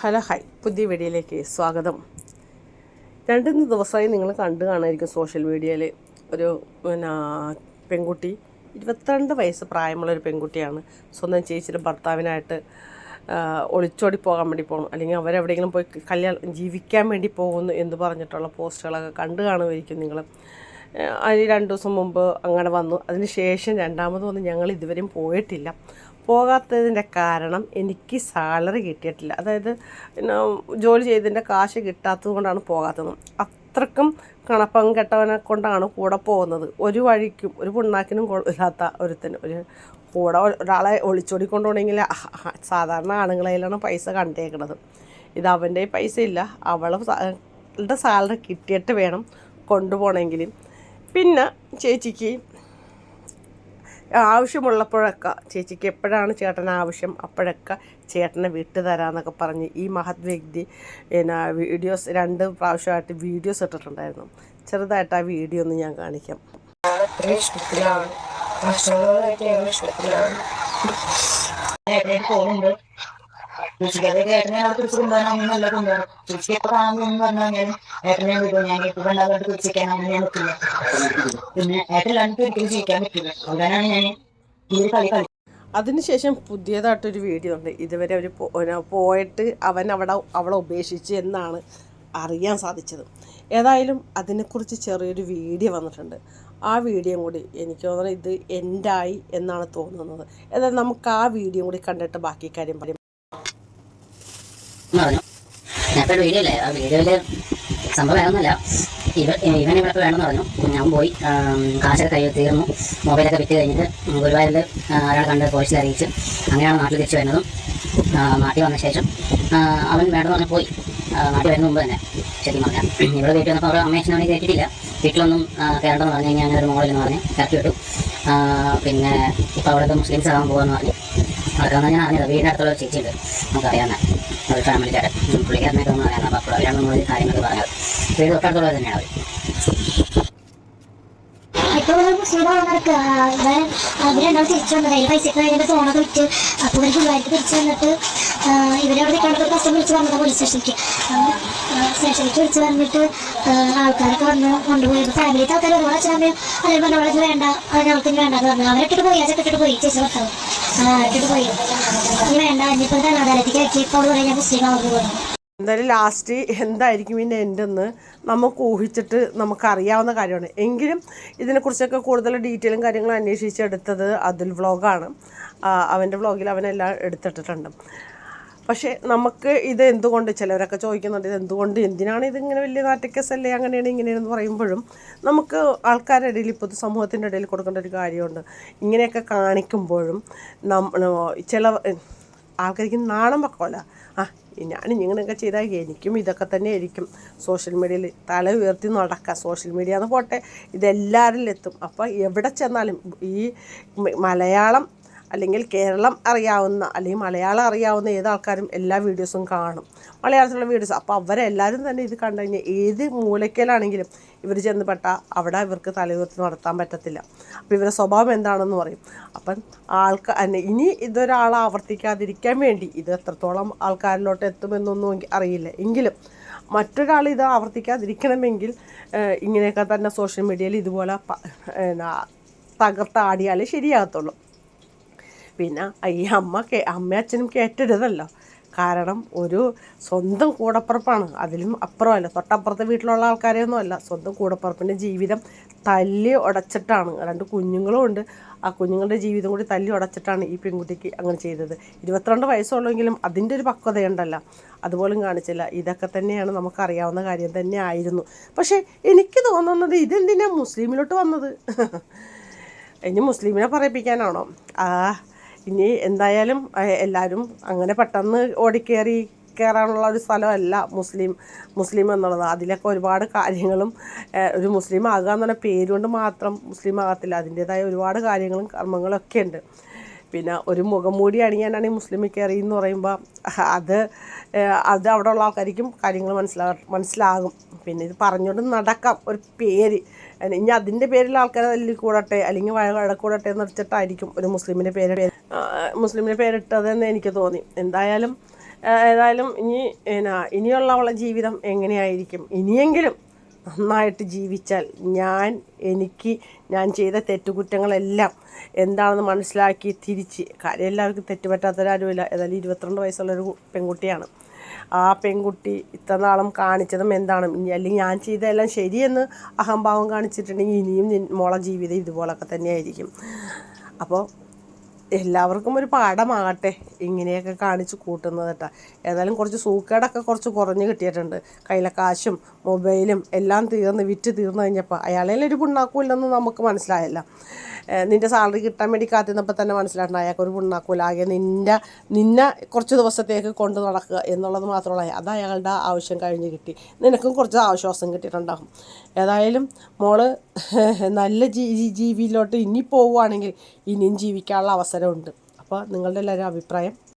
Hello hi പുതിയ വീഡിയോയിലേക്ക് സ്വാഗതം. രണ്ടു മൂന്ന് ദിവസമായി നിങ്ങൾ കണ്ടു കാണായിരിക്കും സോഷ്യൽ മീഡിയയിൽ ഒരു പിന്നെ പെൺകുട്ടി. ഇരുപത്തിരണ്ട് വയസ്സ് പ്രായമുള്ള ഒരു പെൺകുട്ടിയാണ്. സ്വന്തം ചേച്ചിയുടെ ഭർത്താവിനായിട്ട് ഒളിച്ചോടി പോകാൻ വേണ്ടി പോകണം അല്ലെങ്കിൽ അവരെവിടെയെങ്കിലും പോയി കല്യാണം ജീവിക്കാൻ വേണ്ടി പോകുന്നു എന്ന് പറഞ്ഞിട്ടുള്ള പോസ്റ്റുകളൊക്കെ കണ്ടു കാണുമായിരിക്കും നിങ്ങൾ. അതിന് രണ്ട് ദിവസം മുമ്പ് അങ്ങനെ വന്നു. അതിന് ശേഷം രണ്ടാമത് ഞങ്ങൾ ഇതുവരെയും പോയിട്ടില്ല. പോകാത്തതിന്റെ കാരണം എനിക്ക് സാലറി കിട്ടിയിട്ടില്ല. അതായത് ജോലി ചെയ്തതിന്റെ കാശ് കിട്ടാത്തത് കൊണ്ടാണ് പോകാത്തത്. അത്രക്കും കണപ്പം കെട്ടവനെ കൊണ്ടാണ് കൂടെ പോകുന്നത്. ഒരു വഴിക്കും ഒരു പുണ്ണാക്കിനും കൊള്ളാത്ത ഒരുത്തന് ഒരു കൂടെ ഒരാളെ ഒളിച്ചോടി കൊണ്ടുപോകണമെങ്കിൽ സാധാരണ ആണുങ്ങളതിലാണ് പൈസ കണ്ടേക്കുന്നത് ഇത് അവന്റെ പൈസ ഇല്ല അവളുടെ സാലറി കിട്ടിയിട്ട് വേണം കൊണ്ടുപോകണമെങ്കിൽ. പിന്നെ ചേച്ചിക്ക് ആവശ്യമുള്ളപ്പോഴൊക്കെ ചേച്ചിക്ക് എപ്പോഴാണ് ചേട്ടൻ ആവശ്യം? അപ്പോഴൊക്കെ ചേട്ടനെ വിട്ടു തരാമെന്നൊക്കെ പറഞ്ഞ് ഈ മഹത് വ്യക്തി പിന്നെ വീഡിയോസ് രണ്ട് പ്രാവശ്യമായിട്ട് വീഡിയോസ് ഇട്ടിട്ടുണ്ടായിരുന്നു. ചെറുതായിട്ട് ആ വീഡിയോ ഒന്ന് ഞാൻ കാണിക്കാം. ഇഷ്ടത്തിലാണ്. ഞാൻ ഒരു അതിനുശേഷം പുതിയതായിട്ടൊരു വീഡിയോ ഉണ്ട്. ഇതുവരെ അവർ പോയിട്ട് അവൻ അവിടെ അവളെ ഉപേക്ഷിച്ച് എന്നാണ് അറിയാൻ സാധിച്ചത്. ഏതായാലും അതിനെക്കുറിച്ച് ചെറിയൊരു വീഡിയോ വന്നിട്ടുണ്ട്. ആ വീഡിയോ കൂടി എനിക്ക് തോന്നുന്നത് ഇത് എൻഡായി എന്നാണ് തോന്നുന്നത്. ഏതായാലും നമുക്ക് ആ വീഡിയോ കൂടി കണ്ടിട്ട് ബാക്കി കാര്യം പറയും. എന്ന് പറഞ്ഞു. ഞാൻ വീഡിയോ ഇല്ലേ ആ വീഡിയോയിൽ സംഭവം വേണമെന്നല്ല ഇവ ഇവൻ ഇവിടെ വേണമെന്ന് പറഞ്ഞു. ഞാൻ പോയി കാശൊക്കെ കൈ തീർന്നു. മൊബൈലൊക്കെ വിറ്റ് കഴിഞ്ഞിട്ട് ഗുരുവായൂരിൽ ഒരാളെ കണ്ട് പോലീസിൽ അറിയിച്ച് അങ്ങനെയാണ് നാട്ടിൽ തിരിച്ചു വരുന്നതും. നാട്ടിൽ വന്ന ശേഷം അവൻ വേണമെന്ന് പറഞ്ഞ് പോയി. നാട്ടിൽ വരുന്ന മുമ്പ് തന്നെ ശരിക്കും പറഞ്ഞാൽ ഇവിടെ വീട്ടിൽ വന്നപ്പോൾ അവർ അമ്മയച്ഛനും അവനെ കയറ്റിയിട്ടില്ല വീട്ടിലൊന്നും ആ, കയറണ്ടെന്ന് പറഞ്ഞു കഴിഞ്ഞാൽ അങ്ങനെ ഒരു മോളിലെന്ന് പറഞ്ഞ് പറഞ്ഞു വിട്ടു. പിന്നെ ഇപ്പോൾ അവിടുത്തെ മുസ്ലിംസ് ആകാൻ പോകാമെന്ന് പറഞ്ഞു അതൊക്കെ ഞാൻ അറിഞ്ഞത്. വീടിന്റെ അടുത്തുള്ള ചേച്ചിയുണ്ട് നമുക്കറിയാവുന്ന ഒരു ചേട്ടൻ പുള്ളിക്കാരനൊക്കെ ഒന്ന് അറിയാൻ അപ്പോൾ അവരാണ് നമ്മൾ കാര്യങ്ങൾ പറഞ്ഞത്. വീട് തൊട്ടടുത്തുള്ളത് തന്നെയാണ് അവർ ഇപ്പോൾ മുസ്ലിം ഇവൻ അവർ തിരിച്ചു വന്നിട്ട് വന്നിട്ട് ആൾക്കാരൊക്കെ വന്ന് കൊണ്ടുപോയി. വേണ്ടെന്ന് പറഞ്ഞു. അവരിട്ടിട്ട് പോയി ഇട്ടിട്ട് പോയി. ചേച്ചി എന്തായാലും ലാസ്റ്റ് എന്തായിരിക്കും ഇതിന്റെ എന്റെ എന്ന് നമുക്ക് ഊഹിച്ചിട്ട് നമുക്കറിയാവുന്ന കാര്യമാണ്. എങ്കിലും ഇതിനെക്കുറിച്ചൊക്കെ കൂടുതൽ ഡീറ്റെയിലും കാര്യങ്ങളും അന്വേഷിച്ചെടുത്തത് അതുൽ വ്ളോഗാണ്. അവന്റെ വ്ളോഗിൽ അവനെല്ലാം എടുത്തിട്ടിട്ടുണ്ട്. പക്ഷേ നമുക്ക് ഇത് എന്തുകൊണ്ട് ചിലവരൊക്കെ ചോദിക്കുന്നുണ്ട് ഇത് എന്തുകൊണ്ട് എന്തിനാണ് ഇതിങ്ങനെ വലിയ നാറ്റക്കേസല്ലേ അങ്ങനെയാണ് ഇങ്ങനെയാണെന്ന് പറയുമ്പോഴും നമുക്ക് ആൾക്കാരുടെ ഇടയിൽ ഇപ്പോൾ സമൂഹത്തിന്റെ ഇടയിൽ കൊടുക്കേണ്ട ഒരു കാര്യമുണ്ട്. ഇങ്ങനെയൊക്കെ കാണിക്കുമ്പോഴും ചില ആൾക്കാർക്ക് നാണം വെക്കോല. ആ ഞാൻ ഇങ്ങനെയൊക്കെ ചെയ്താൽ എനിക്കും ഇതൊക്കെ തന്നെ ആയിരിക്കും. സോഷ്യൽ മീഡിയയിൽ തല ഉയർത്തി നടക്കുക. സോഷ്യൽ മീഡിയ എന്ന് പോട്ടെ ഇതെല്ലാവരിലെത്തും അപ്പോൾ എവിടെ ചെന്നാലും ഈ മലയാളം അല്ലെങ്കിൽ കേരളം അറിയാവുന്ന അല്ലെങ്കിൽ മലയാളം അറിയാവുന്ന ഏത് ആൾക്കാരും എല്ലാ വീഡിയോസും കാണും. മലയാളത്തിലുള്ള വീഡിയോസ്. അപ്പോൾ അവരെല്ലാവരും തന്നെ ഇത് കണ്ടു കഴിഞ്ഞാൽ ഏത് മൂലക്കലാണെങ്കിലും ഇവർ ചെന്ന് പെട്ടാൽ അവിടെ ഇവർക്ക് തലയുയർത്തി നടത്താൻ പറ്റത്തില്ല. അപ്പോൾ ഇവരുടെ സ്വഭാവം എന്താണെന്ന് പറയും. അപ്പം ആൾക്കാർ ഇനി ഇതൊരാൾ ആവർത്തിക്കാതിരിക്കാൻ വേണ്ടി ഇത് എത്രത്തോളം ആൾക്കാരിലോട്ട് എത്തുമെന്നൊന്നും അറിയില്ല. എങ്കിലും മറ്റൊരാൾ ഇത് ആവർത്തിക്കാതിരിക്കണമെങ്കിൽ ഇങ്ങനെയൊക്കെ തന്നെ സോഷ്യൽ മീഡിയയിൽ ഇതുപോലെ തകർത്താടിയാലേ ശരിയാകത്തുള്ളൂ. പിന്നെ ഈ അമ്മ കേ അമ്മ അച്ഛനും കേറ്റരുതല്ലോ കാരണം ഒരു സ്വന്തം കൂടപ്പുറപ്പാണ്. അതിലും അപ്പുറമല്ല. തൊട്ടപ്പുറത്തെ വീട്ടിലുള്ള ആൾക്കാരെയൊന്നും അല്ല സ്വന്തം കൂടപ്പുറപ്പിന്റെ ജീവിതം തല്ലി ഉടച്ചിട്ടാണ്. രണ്ട് കുഞ്ഞുങ്ങളും ഉണ്ട്. ആ കുഞ്ഞുങ്ങളുടെ ജീവിതം കൂടി തല്ലി ഉടച്ചിട്ടാണ് ഈ പെൺകുട്ടിക്ക് അങ്ങനെ ചെയ്തത്. ഇരുപത്തിരണ്ട് വയസ്സുള്ളെങ്കിലും അതിന്റെ ഒരു പക്വതയുണ്ടല്ലോ. അതുപോലും കാണിച്ചില്ല. ഇതൊക്കെ തന്നെയാണ് നമുക്കറിയാവുന്ന കാര്യം തന്നെ ആയിരുന്നു പക്ഷേ എനിക്ക് തോന്നുന്നത് ഇതെന്തിനാണ് മുസ്ലിമിലോട്ട് വന്നത്? ഇനി മുസ്ലിമിനെ പറയിപ്പിക്കാനാണോ? ആ ഇനി എന്തായാലും എല്ലാവരും അങ്ങനെ പെട്ടെന്ന് ഓടിക്കേറി കയറാനുള്ള ഒരു സ്ഥലമല്ല മുസ്ലിം മുസ്ലിം എന്നുള്ളത്. അതിലൊക്കെ ഒരുപാട് കാര്യങ്ങളും ഒരു മുസ്ലിം ആകുക എന്നുള്ള പേരുകൊണ്ട് മാത്രം മുസ്ലിം ആകത്തില്ല. അതിന്റേതായ ഒരുപാട് കാര്യങ്ങളും കർമ്മങ്ങളും ഒക്കെ ഉണ്ട്. പിന്നെ ഒരു മുഖംമൂടി അണിയാനാണ് ഈ മുസ്ലിം കയറി എന്ന് പറയുമ്പോൾ അത് അത് അവിടെ ഉള്ള ആൾക്കാർക്കും കാര്യങ്ങൾ മനസ്സിലാ മനസ്സിലാകും. പിന്നെ ഇത് പറഞ്ഞുകൊണ്ട് നടക്കാം. ഒരു പേര് ഇനി അതിന്റെ പേരിൽ ആൾക്കാരെ അതിൽ കൂടട്ടെ അല്ലെങ്കിൽ വഴ വഴക്കൂടട്ടെ എന്ന് വെച്ചിട്ടായിരിക്കും ഒരു മുസ്ലിമിന്റെ പേര്. ആ, മുസ്ലിമിന്റെ പേരിട്ടതെന്ന് എനിക്ക് തോന്നി. എന്തായാലും ഏതായാലും ഇനി എന്നാ ഇനിയുള്ള അവളെ ജീവിതം എങ്ങനെയായിരിക്കും? ഇനിയെങ്കിലും നന്നായിട്ട് ജീവിച്ചാൽ ഞാൻ എനിക്ക് ഞാൻ ചെയ്ത തെറ്റുകുറ്റങ്ങളെല്ലാം എന്താണെന്ന് മനസ്സിലാക്കി തിരിച്ച് കാര്യം എല്ലാവർക്കും തെറ്റുപറ്റാത്തവരാരുമില്ല. ഏതായാലും ഇരുപത്തിരണ്ട് വയസ്സുള്ളൊരു പെൺകുട്ടിയാണ്. ആ പെൺകുട്ടി ഇത്ര നാളും കാണിച്ചതും എന്താണ്? ഇനി അല്ലെങ്കിൽ ഞാൻ ചെയ്തതെല്ലാം ശരിയെന്ന് അഹംഭാവം കാണിച്ചിട്ടുണ്ടെങ്കിൽ ഇനിയും മോളെ ജീവിതം ഇതുപോലൊക്കെ തന്നെയായിരിക്കും. അപ്പോൾ എല്ലാവർക്കും ഒരു പാഠമാകട്ടെ. ഇങ്ങനെയൊക്കെ കാണിച്ച് കൂട്ടുന്നത് കേട്ടോ. ഏതായാലും കുറച്ച് സൂക്കേടൊക്കെ കുറച്ച് കുറഞ്ഞ് കിട്ടിയിട്ടുണ്ട്. കയ്യിലെ കാശും മൊബൈലും എല്ലാം തീർന്ന് വിറ്റ് തീർന്നു കഴിഞ്ഞപ്പോൾ അയാളെ ഒരു പുണ്ണാക്കൂല്ലെന്ന് നമുക്ക് മനസ്സിലായല്ലോ. നിന്റെ സാലറി കിട്ടാൻ വേണ്ടി കാത്തിരുന്നപ്പോൾ തന്നെ മനസ്സിലായിട്ടുണ്ട് അയാൾക്ക് ഒരു പുണ്ണാക്കൂല. ആകെ നിന്റെ നിന്നെ കുറച്ച് ദിവസത്തേക്ക് കൊണ്ട് നടക്കുക എന്നുള്ളത് മാത്രമല്ല അത് അയാളുടെ ആവശ്യം കഴിഞ്ഞ് കിട്ടി. നിനക്കും കുറച്ച് ആശ്വാസം കിട്ടിയിട്ടുണ്ടാകും ഏതായാലും മോൾ നല്ല ജീ ജീവിയിലോട്ട് ഇനി പോവുകയാണെങ്കിൽ ഇനിയും ജീവിക്കാനുള്ള അവസരമുണ്ട്. അപ്പോൾ നിങ്ങളുടെ എല്ലാവരും അഭിപ്രായം?